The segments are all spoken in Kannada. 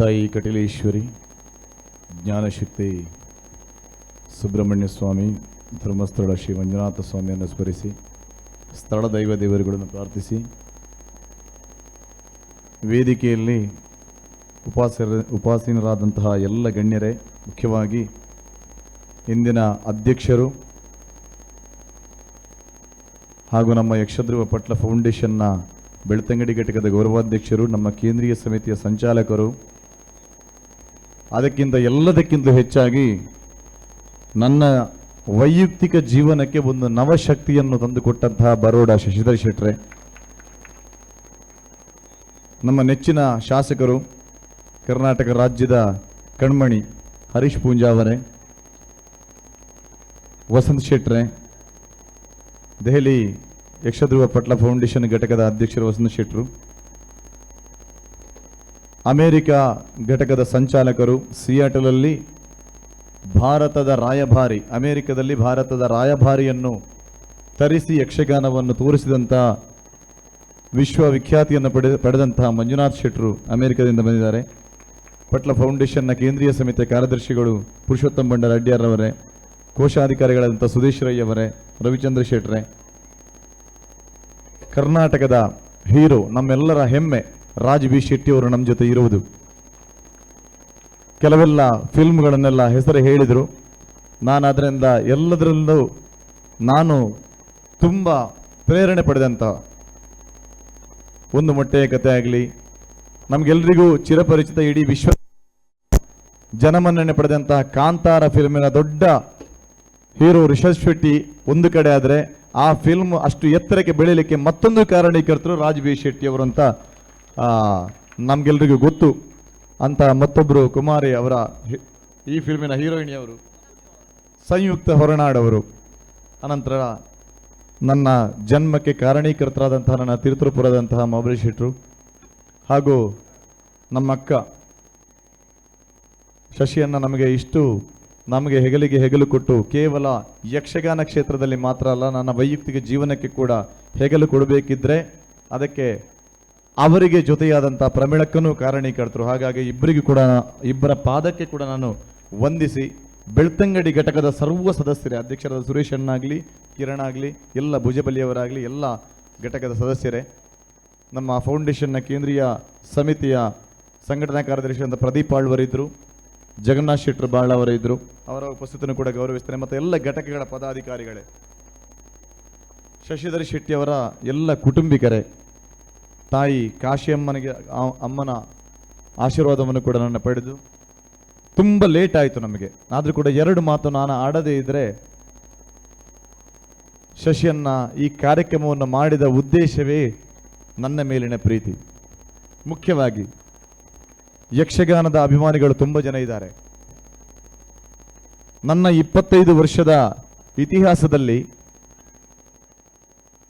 ತಾಯಿ ಕಟಿಲೇಶ್ವರಿ, ಜ್ಞಾನಶಕ್ತಿ ಸುಬ್ರಹ್ಮಣ್ಯ ಸ್ವಾಮಿ, ಧರ್ಮಸ್ಥಳ ಶ್ರೀ ಮಂಜುನಾಥ ಸ್ವಾಮಿಯನ್ನು ಸ್ಮರಿಸಿ, ಸ್ಥಳ ದೈವ ದೇವರುಗಳನ್ನು ಪ್ರಾರ್ಥಿಸಿ, ವೇದಿಕೆಯಲ್ಲಿ ಉಪಾಸರ, ಉಪಾಸೀನರಾದಂತಹ ಎಲ್ಲ ಗಣ್ಯರೇ, ಮುಖ್ಯವಾಗಿ ಇಂದಿನ ಅಧ್ಯಕ್ಷರು ಹಾಗೂ ನಮ್ಮ ಯಕ್ಷಧ್ರುವ ಪಟ್ಲ ಫೌಂಡೇಶನ್ನ ಬೆಳ್ತಂಗಡಿ ಘಟಕದ ಗೌರವಾಧ್ಯಕ್ಷರು, ನಮ್ಮ ಕೇಂದ್ರೀಯ ಸಮಿತಿಯ ಸಂಚಾಲಕರು ಅದಕ್ಕಿಂತ ಎಲ್ಲದಕ್ಕಿಂತ ಹೆಚ್ಚಾಗಿ ನನ್ನ ವೈಯಕ್ತಿಕ ಜೀವನಕ್ಕೆ ಒಂದು ನವಶಕ್ತಿಯನ್ನು ತಂದುಕೊಟ್ಟಂತಹ ಬರೋಡ ಶಶಿಧರ್ ಶೆಟ್ರೆ. ನಮ್ಮ ನೆಚ್ಚಿನ ಶಾಸಕರು ಕರ್ನಾಟಕ ರಾಜ್ಯದ ಕಣ್ಮಣಿ ಹರೀಶ್ ಪೂಂಜಾವರೆ ವಸಂತ್ ಶೆಟ್ರೆ, ದೆಹಲಿ ಯಕ್ಷಧ್ರುವ ಪಟ್ಲ ಫೌಂಡೇಶನ್ ಘಟಕದ ಅಧ್ಯಕ್ಷರು ವಸಂತ್ ಶೆಟ್ರು ಅಮೆರಿಕ ಘಟಕದ ಸಂಚಾಲಕರು ಸಿಯಾಟಲಲ್ಲಿ ಭಾರತದ ರಾಯಭಾರಿ, ಅಮೆರಿಕದಲ್ಲಿ ಭಾರತದ ರಾಯಭಾರಿಯನ್ನು ತರಿಸಿ ಯಕ್ಷಗಾನವನ್ನು ತೋರಿಸಿದಂಥ ವಿಶ್ವವಿಖ್ಯಾತಿಯನ್ನು ಪಡೆದ, ಪಡೆದಂತಹ ಮಂಜುನಾಥ್ ಶೆಟ್ರು ಅಮೆರಿಕದಿಂದ ಬಂದಿದ್ದಾರೆ. ಪಟ್ಲ ಫೌಂಡೇಶನ್ನ ಕೇಂದ್ರೀಯ ಸಮಿತಿಯ ಕಾರ್ಯದರ್ಶಿಗಳು ಪುರುಷೋತ್ತಮ ಬಂಡಾರ ಅಡ್ಯಾರವರೇ ಕೋಶಾಧಿಕಾರಿಗಳಾದಂಥ ಸುದೇಶ್ ರೈ ಅವರೇ, ರವಿಚಂದ್ರ ಶೆಟ್ರೆ. ಕರ್ನಾಟಕದ ಹೀರೋ, ನಮ್ಮೆಲ್ಲರ ಹೆಮ್ಮೆ ರಾಜ್ ಬಿ ಶೆಟ್ಟಿ ಅವರು ನಮ್ಮ ಜೊತೆ ಇರುವುದು. ಕೆಲವೆಲ್ಲ ಫಿಲ್ಮ್ಗಳನ್ನೆಲ್ಲ ಹೆಸರು ಹೇಳಿದರು. ನಾನು ಅದರಿಂದ ಎಲ್ಲದರಲ್ಲೂ ನಾನು ತುಂಬ ಪ್ರೇರಣೆ ಪಡೆದಂಥ ಒಂದು ಮೊಟ್ಟೆಯ ಕಥೆ ಆಗಲಿ ನಮಗೆಲ್ಲರಿಗೂ ಚಿರಪರಿಚಿತ ಇಡೀ ವಿಶ್ವ ಜನಮನ್ನಣೆ ಪಡೆದಂತಹ ಕಾಂತಾರ ಫಿಲ್ಮಿನ ದೊಡ್ಡ ಹೀರೋ ರಿಷಬ್ ಶೆಟ್ಟಿ ಒಂದು ಕಡೆ ಆದರೆ ಆ ಫಿಲ್ಮ್ ಅಷ್ಟು ಎತ್ತರಕ್ಕೆ ಬೆಳೆಯಲಿಕ್ಕೆ ಮತ್ತೊಂದು ಕಾರಣೀಕರ್ತರು ರಾಜ್ ಬಿ ಶೆಟ್ಟಿ ಅವರು ಅಂತ ನಮ್ಗೆಲ್ರಿಗೂ ಗೊತ್ತು ಅಂತ ಮತ್ತೊಬ್ಬರು ಕುಮಾರಿ ಅವರ ಈ ಫಿಲ್ಮಿನ ಹೀರೋಯಿನಿಯವರು ಸಂಯುಕ್ತ ಹೊರನಾಡವರು ಅನಂತರ ನನ್ನ ಜನ್ಮಕ್ಕೆ ಕಾರಣೀಕರ್ತರಾದಂತಹ ನನ್ನ ತಿರುತುರಪುರದಂತಹ ಮೊಬೈಲ್ ಶೆಟ್ರು ಹಾಗೂ ನಮ್ಮಕ್ಕ ಶಶಿಯನ್ನ ನಮಗೆ ಇಷ್ಟು ನಮಗೆ ಹೆಗಲಿಗೆ ಹೆಗಲು ಕೊಟ್ಟು ಕೇವಲ ಯಕ್ಷಗಾನ ಕ್ಷೇತ್ರದಲ್ಲಿ ಮಾತ್ರ ಅಲ್ಲ, ನನ್ನ ವೈಯಕ್ತಿಕ ಜೀವನಕ್ಕೆ ಕೂಡ ಹೆಗಲು ಕೊಡಬೇಕಿದ್ರೆ ಅದಕ್ಕೆ ಅವರಿಗೆ ಜೊತೆಯಾದಂಥ ಪ್ರಮಿಳಕ್ಕನೂ ಕಾರಣೀಕರ್ತರು. ಹಾಗಾಗಿ ಇಬ್ಬರಿಗೂ ಕೂಡ ಇಬ್ಬರ ಪಾದಕ್ಕೆ ಕೂಡ ನಾನು ವಂದಿಸಿ, ಬೆಳ್ತಂಗಡಿ ಘಟಕದ ಸರ್ವ ಸದಸ್ಯರೇ, ಅಧ್ಯಕ್ಷರಾದ ಸುರೇಶ್ ಅಣ್ಣಾಗಲಿ, ಕಿರಣ್ ಆಗಲಿ, ಎಲ್ಲ ಭುಜಬಲಿಯವರಾಗಲಿ, ಎಲ್ಲ ಘಟಕದ ಸದಸ್ಯರೇ, ನಮ್ಮ ಫೌಂಡೇಶನ್ನ ಕೇಂದ್ರೀಯ ಸಮಿತಿಯ ಸಂಘಟನಾ ಕಾರ್ಯದರ್ಶಿ ಅಂತ ಪ್ರದೀಪ್ ಆಳ್ವರಿದ್ದರು ಜಗನ್ನಾಥ್ ಶೆಟ್ಟರ್ ಬಾಳ್ ಅವರಿದ್ದರು ಅವರ ಉಪಸ್ಥಿತಿಯನ್ನು ಕೂಡ ಗೌರವಿಸ್ತಾರೆ ಮತ್ತು ಎಲ್ಲ ಘಟಕಗಳ ಪದಾಧಿಕಾರಿಗಳೇ, ಶಶಿಧರ್ ಶೆಟ್ಟಿಯವರ ಎಲ್ಲ ಕುಟುಂಬಿಕರೇ ತಾಯಿ ಕಾಶಿಯಮ್ಮನಿಗೆ ಅಮ್ಮನ ಆಶೀರ್ವಾದವನ್ನು ಕೂಡ ನನ್ನ ಪಡೆದು ತುಂಬ ಲೇಟ್ ಆಯಿತು ನಮಗೆ. ಆದರೂ ಕೂಡ ಎರಡು ಮಾತು ನಾನು ಆಡದೇ ಇದ್ದರೆ ಶಶಿಯನ್ನ ಈ ಕಾರ್ಯಕ್ರಮವನ್ನು ಮಾಡಿದ ಉದ್ದೇಶವೇ ನನ್ನ ಮೇಲಿನ ಪ್ರೀತಿ. ಮುಖ್ಯವಾಗಿ ಯಕ್ಷಗಾನದ ಅಭಿಮಾನಿಗಳು ತುಂಬ ಜನ ಇದ್ದಾರೆ. ನನ್ನ ಇಪ್ಪತ್ತೈದು ವರ್ಷದ ಇತಿಹಾಸದಲ್ಲಿ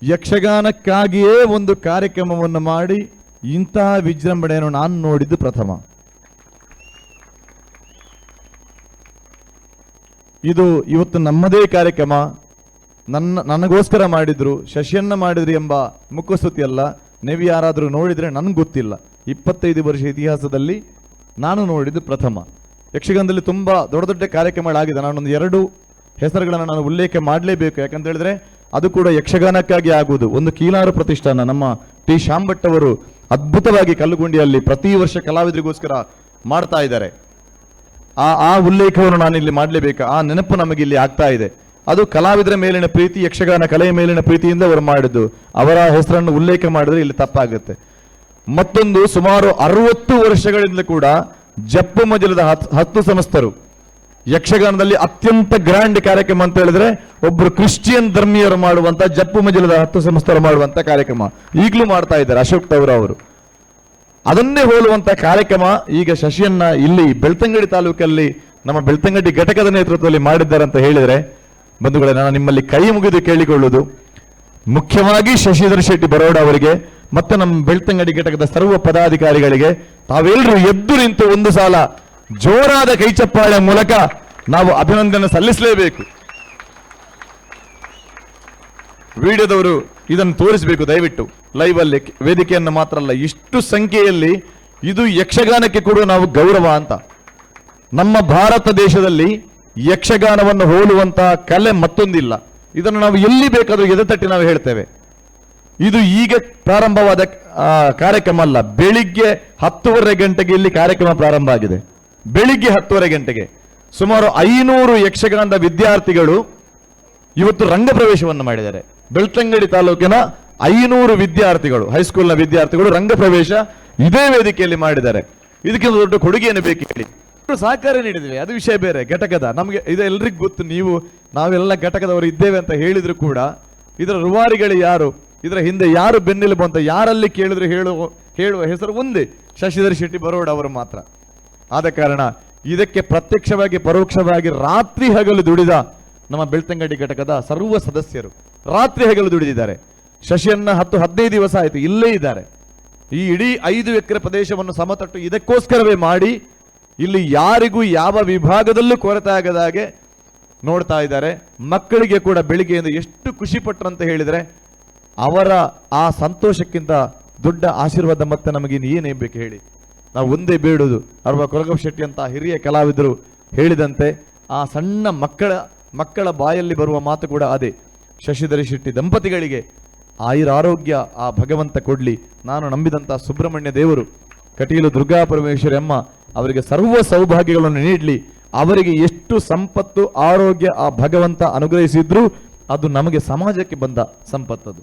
ಯಕ್ಷಗಾನಕ್ಕಾಗಿಯೇ ಒಂದು ಕಾರ್ಯಕ್ರಮವನ್ನು ಮಾಡಿ ಇಂತಹ ವಿಜೃಂಭಣೆಯನ್ನು ನಾನು ನೋಡಿದ್ದು ಪ್ರಥಮ. ಇದು ಇವತ್ತು ನಮ್ಮದೇ ಕಾರ್ಯಕ್ರಮ. ನನ್ನ, ನನಗೋಸ್ಕರ ಮಾಡಿದ್ರು ಶಶಿಯನ್ನ ಮಾಡಿದ್ರಿ ಎಂಬ ಮುಖಸ್ತುತಿ ಅಲ್ಲ. ನೀವು ಯಾರಾದರೂ ನೋಡಿದರೆ ನನಗೆ ಗೊತ್ತಿಲ್ಲ. ಇಪ್ಪತ್ತೈದು ವರ್ಷ ಇತಿಹಾಸದಲ್ಲಿ ನಾನು ನೋಡಿದ್ದು ಪ್ರಥಮ. ಯಕ್ಷಗಾನದಲ್ಲಿ ತುಂಬ ದೊಡ್ಡ ದೊಡ್ಡ ಕಾರ್ಯಕ್ರಮಗಳಾಗಿದೆ ನಾನೊಂದು ಎರಡು ಹೆಸರುಗಳನ್ನು ನಾನು ಉಲ್ಲೇಖ ಮಾಡಲೇಬೇಕು. ಯಾಕಂತ ಹೇಳಿದ್ರೆ ಅದು ಕೂಡ ಯಕ್ಷಗಾನಕ್ಕಾಗಿ ಆಗುವುದು. ಒಂದು ಕೀಲಾರು ಪ್ರತಿಷ್ಠಾನ. ನಮ್ಮ ಟಿ. ಶಾಂಭಟ್ ಅವರು ಅದ್ಭುತವಾಗಿ ಕಲ್ಲುಗುಂಡಿಯಲ್ಲಿ ಪ್ರತಿ ವರ್ಷ ಕಲಾವಿದರಿಗೋಸ್ಕರ ಮಾಡ್ತಾ ಇದ್ದಾರೆ. ಆ ಆ ಉಲ್ಲೇಖವನ್ನು ನಾನು ಇಲ್ಲಿ ಮಾಡಲೇಬೇಕು. ಆ ನೆನಪು ನಮಗೆ ಇಲ್ಲಿ ಆಗ್ತಾ ಇದೆ. ಅದು ಕಲಾವಿದರ ಮೇಲಿನ ಪ್ರೀತಿ, ಯಕ್ಷಗಾನ ಕಲೆಯ ಮೇಲಿನ ಪ್ರೀತಿಯಿಂದ ಅವರು ಮಾಡಿದ್ದು. ಅವರ ಹೆಸರನ್ನು ಉಲ್ಲೇಖ ಮಾಡಿದ್ರೆ ಇಲ್ಲಿ ತಪ್ಪಾಗುತ್ತೆ. ಮತ್ತೊಂದು ಸುಮಾರು ಅರವತ್ತು ವರ್ಷಗಳಿಂದ ಕೂಡ ಜಪ್ಪು ಮಜಲದ ಹತ್- ಹತ್ತು ಸಂಸ್ಥರು ಯಕ್ಷಗಾನದಲ್ಲಿ ಅತ್ಯಂತ ಗ್ರ್ಯಾಂಡ್ ಕಾರ್ಯಕ್ರಮ ಅಂತ ಹೇಳಿದ್ರೆ ಒಬ್ರು ಕ್ರಿಶ್ಚಿಯನ್ ಧರ್ಮೀಯರು ಮಾಡುವಂತ, ಜಪ್ಪು ಮಜಲದ ಹತ್ತು ಸಂಸ್ಥರು ಮಾಡುವಂತ ಕಾರ್ಯಕ್ರಮ. ಈಗಲೂ ಮಾಡ್ತಾ ಇದ್ದಾರೆ ಅಶೋಕ್ ತವರ ಅವರು. ಅದನ್ನೇ ಹೋಲುವಂತ ಕಾರ್ಯಕ್ರಮ ಈಗ ಶಶಿಯನ್ನ ಇಲ್ಲಿ ಬೆಳ್ತಂಗಡಿ ತಾಲೂಕಲ್ಲಿ ನಮ್ಮ ಬೆಳ್ತಂಗಡಿ ಘಟಕದ ನೇತೃತ್ವದಲ್ಲಿ ಮಾಡಿದ್ದಾರೆ ಅಂತ ಹೇಳಿದರೆ, ಬಂಧುಗಳೇ, ನಾನು ನಿಮ್ಮಲ್ಲಿ ಕೈ ಮುಗಿದು ಕೇಳಿಕೊಳ್ಳುವುದು. ಮುಖ್ಯವಾಗಿ ಶಶಿಧರ್ ಶೆಟ್ಟಿ ಬರೋಡ ಅವರಿಗೆ, ಮತ್ತೆ ನಮ್ಮ ಬೆಳ್ತಂಗಡಿ ಘಟಕದ ಸರ್ವ ಪದಾಧಿಕಾರಿಗಳಿಗೆ ತಾವೆಲ್ಲರೂ ಎದ್ದು ನಿಂತು ಒಂದು ಸಾಲ ಜೋರಾದ ಕೈಚಪ್ಪಾಳೆ ಮೂಲಕ ನಾವು ಅಭಿನಂದನೆ ಸಲ್ಲಿಸಲೇಬೇಕು. ವಿಡಿಯೋದವರು ಇದನ್ನು ತೋರಿಸಬೇಕು, ದಯವಿಟ್ಟು. ಲೈವ್ ಅಲ್ಲಿ ವೇದಿಕೆಯನ್ನು ಮಾತ್ರ ಅಲ್ಲ, ಇಷ್ಟು ಸಂಖ್ಯೆಯಲ್ಲಿ ಇದು ಯಕ್ಷಗಾನಕ್ಕೆ ಕೊಡುವ ನಾವು ಗೌರವ ಅಂತ. ನಮ್ಮ ಭಾರತ ದೇಶದಲ್ಲಿ ಯಕ್ಷಗಾನವನ್ನು ಹೋಲುವಂತಹ ಕಲೆ ಮತ್ತೊಂದಿಲ್ಲ. ಇದನ್ನು ನಾವು ಎಲ್ಲಿ ಬೇಕಾದರೂ ಎದೆತಟ್ಟಿ ನಾವು ಹೇಳ್ತೇವೆ. ಇದು ಈಗ ಪ್ರಾರಂಭವಾದ ಕಾರ್ಯಕ್ರಮ ಅಲ್ಲ. ಬೆಳಿಗ್ಗೆ ಹತ್ತೂವರೆ ಗಂಟೆಗೆ ಇಲ್ಲಿ ಕಾರ್ಯಕ್ರಮ ಪ್ರಾರಂಭ ಆಗಿದೆ. ಬೆಳಿಗ್ಗೆ ಹತ್ತುವರೆ ಗಂಟೆಗೆ ಸುಮಾರು ಐನೂರು ಯಕ್ಷಗಾನದ ವಿದ್ಯಾರ್ಥಿಗಳು ಇವತ್ತು ರಂಗ ಪ್ರವೇಶವನ್ನು ಮಾಡಿದ್ದಾರೆ. ಬೆಳ್ತಂಗಡಿ ತಾಲೂಕಿನ ಐನೂರು ವಿದ್ಯಾರ್ಥಿಗಳು ಹೈಸ್ಕೂಲ್ನ ವಿದ್ಯಾರ್ಥಿಗಳು ರಂಗ ಪ್ರವೇಶ ಇದೇ ವೇದಿಕೆಯಲ್ಲಿ ಮಾಡಿದ್ದಾರೆ. ಇದಕ್ಕಿಂತ ದೊಡ್ಡ ಕೊಡುಗೆಯನ್ನು ಬೇಕು ಹೇಳಿ. ಸಹಕಾರ ನೀಡಿದ್ವಿ, ಅದು ವಿಷಯ ಬೇರೆ, ಘಟಕದ. ನಮಗೆ ಇದು ಗೊತ್ತು, ನೀವು, ನಾವೆಲ್ಲ ಘಟಕದವರು ಇದ್ದೇವೆ ಅಂತ ಹೇಳಿದ್ರು ಕೂಡ ಇದರ ರುವಾರಿಗಳು ಯಾರು, ಇದರ ಹಿಂದೆ ಯಾರು ಬೆನ್ನೆಲುಬು ಅಂತ ಯಾರಲ್ಲಿ ಕೇಳಿದ್ರು ಹೇಳುವ ಹೇಳುವ ಹೆಸರು ಒಂದೇ, ಶಶಿಧರ್ ಶೆಟ್ಟಿ ಬರೋಡ ಅವರು ಮಾತ್ರ. ಆದ ಕಾರಣ ಇದಕ್ಕೆ ಪ್ರತ್ಯಕ್ಷವಾಗಿ, ಪರೋಕ್ಷವಾಗಿ ರಾತ್ರಿ ಹಗಲು ದುಡಿದ ನಮ್ಮ ಬೆಳ್ತಂಗಡಿ ಘಟಕದ ಸರ್ವ ಸದಸ್ಯರು ರಾತ್ರಿ ಹಗಲು ದುಡಿದಿದ್ದಾರೆ. ಶಶಿಯನ್ನ ಹತ್ತು ಹದಿನೈದು ದಿವಸ ಆಯಿತು, ಇಲ್ಲೇ ಇದ್ದಾರೆ. ಈ ಇಡೀ ಐದು ಎಕರೆ ಪ್ರದೇಶವನ್ನು ಸಮತಟ್ಟು ಇದಕ್ಕೋಸ್ಕರವೇ ಮಾಡಿ ಇಲ್ಲಿ ಯಾರಿಗೂ ಯಾವ ವಿಭಾಗದಲ್ಲೂ ಕೊರತೆ ಆಗದ ಹಾಗೆ ನೋಡ್ತಾ ಇದ್ದಾರೆ. ಮಕ್ಕಳಿಗೆ ಕೂಡ ಬೆಳಿಗ್ಗೆಯಿಂದ ಎಷ್ಟು ಖುಷಿ ಪಟ್ಟರಂತ ಹೇಳಿದರೆ ಅವರ ಆ ಸಂತೋಷಕ್ಕಿಂತ ದೊಡ್ಡ ಆಶೀರ್ವಾದ ಮತ್ತೆ ನಮಗೆ ಏನೇ ಬೇಕು ಹೇಳಿ. ನಾವು ಒಂದೇ ಬೇಡುದು. ಅರ್ವ ಕೊರಗಪ್ಪ ಶೆಟ್ಟಿ ಅಂತ ಹಿರಿಯ ಕಲಾವಿದರು ಹೇಳಿದಂತೆ ಆ ಸಣ್ಣ ಮಕ್ಕಳ ಮಕ್ಕಳ ಬಾಯಲ್ಲಿ ಬರುವ ಮಾತು ಕೂಡ ಅದೇ. ಶಶಿಧರ ಶೆಟ್ಟಿ ದಂಪತಿಗಳಿಗೆ ಆಯುರಾರೋಗ್ಯ ಆ ಭಗವಂತ ಕೊಡಲಿ. ನಾನು ನಂಬಿದಂಥ ಸುಬ್ರಹ್ಮಣ್ಯ ದೇವರು, ಕಟೀಲು ದುರ್ಗಾ ಪರಮೇಶ್ವರಿ ಅಮ್ಮ ಅವರಿಗೆ ಸರ್ವ ಸೌಭಾಗ್ಯಗಳನ್ನು ನೀಡಲಿ. ಅವರಿಗೆ ಎಷ್ಟು ಸಂಪತ್ತು, ಆರೋಗ್ಯ ಆ ಭಗವಂತ ಅನುಗ್ರಹಿಸಿದ್ರು ಅದು ನಮಗೆ ಸಮಾಜಕ್ಕೆ ಬಂದ ಸಂಪತ್ತದು.